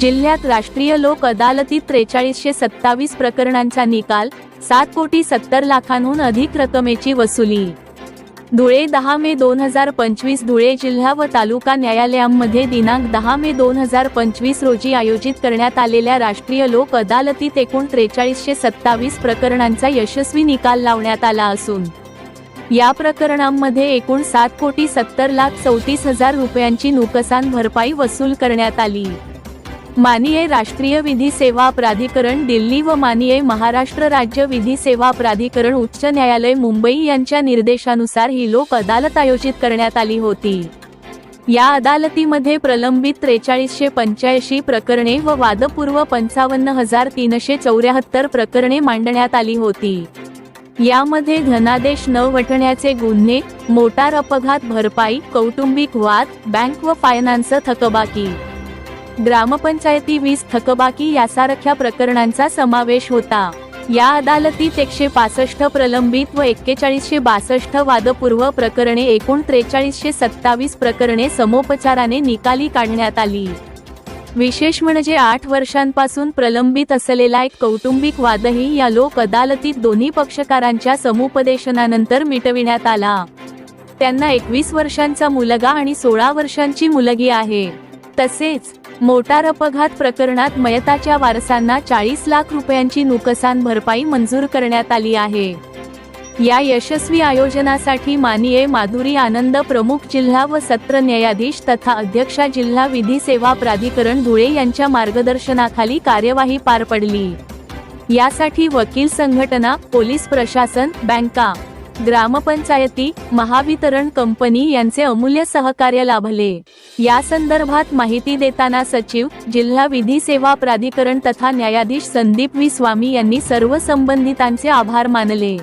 जिल्ह्यात राष्ट्रीय लोक अदालतीत त्रेचाळीसशे सत्तावीस प्रकरणांचा निकाल सात कोटी सत्तर लाखांहून अधिक रकमेची वसुली. धुळे दहा मे दोन हजार पंचवीस धुळे जिल्हा व तालुका न्यायालयांमध्ये दिनांक दहा मे दोन हजार पंचवीस रोजी आयोजित करण्यात आलेल्या राष्ट्रीय लोक अदालतीत एकूण त्रेचाळीसशे सत्तावीस प्रकरणांचा यशस्वी निकाल लावण्यात आला असून या प्रकरणांमध्ये एकूण सात कोटी सत्तर लाख चौतीस हजार रुपयांची नुकसान भरपाई वसूल करण्यात आली. मानिये राष्ट्रीय विधी सेवा प्राधिकरण दिल्ली व मानिये महाराष्ट्र राज्य विधी सेवा प्राधिकरण उच्च न्यायालय मुंबई यांच्या निर्देशानुसार ही लोक अदालत आयोजित करण्यात आली होती. या अदालतीमध्ये प्रलंबित त्रेचाळीसशे पंच्याऐंशी प्रकरणे व वादपूर्व पंचावन्न हजार तीनशे चौऱ्याहत्तर प्रकरणे मांडण्यात आली होती. यामध्ये धनादेश न वटण्याचे गुन्हे मोटार अपघात भरपाई कौटुंबिक वाद बँक व फायनान्स थकबाकी ग्रामपंचायती वीज थकबाकी यासारख्या प्रकरणांचा समावेश होता. या अदालतीत एकशे पासष्ट प्रलंबित व एक्केचाळीसशे बासष्ट वादपूर्व प्रकरणे एकूण त्रेचाळीसशे सत्तावीस प्रकरणे समोपचाराने निकाली काढण्यात आली. विशेष म्हणजे आठ वर्षांपासून प्रलंबित असलेला एक कौटुंबिक वादही या लोक अदालतीत दोन्ही पक्षकारांच्या समुपदेशनानंतर मिटविण्यात आला. त्यांना एकवीस वर्षांचा मुलगा आणि सोळा वर्षांची मुलगी आहे. तसेच मोटार अपघात प्रकरणात मयताच्या वारसांना चाळीस लाख रुपयांची नुकसान भरपाई मंजूर करण्यात आली आहे. या यशस्वी आयोजनासाठी मानिये माधुरी आनंद प्रमुख जिल्हा व सत्र न्यायाधीश तथा अध्यक्षा जिल्हा विधी सेवा प्राधिकरण धुळे यांच्या मार्गदर्शनाखाली कार्यवाही पार पडली. यासाठी वकील संघटना पोलीस प्रशासन बँका ग्रामपंचायती महावितरण कंपनी यांचे अमूल्य सहकार्य लाभले. या संदर्भात माहिती देताना सचिव जिल्हा विधी सेवा प्राधिकरण तथा न्यायाधीश संदीप वी स्वामी यांनी सर्व संबंधितांचे आभार मानले.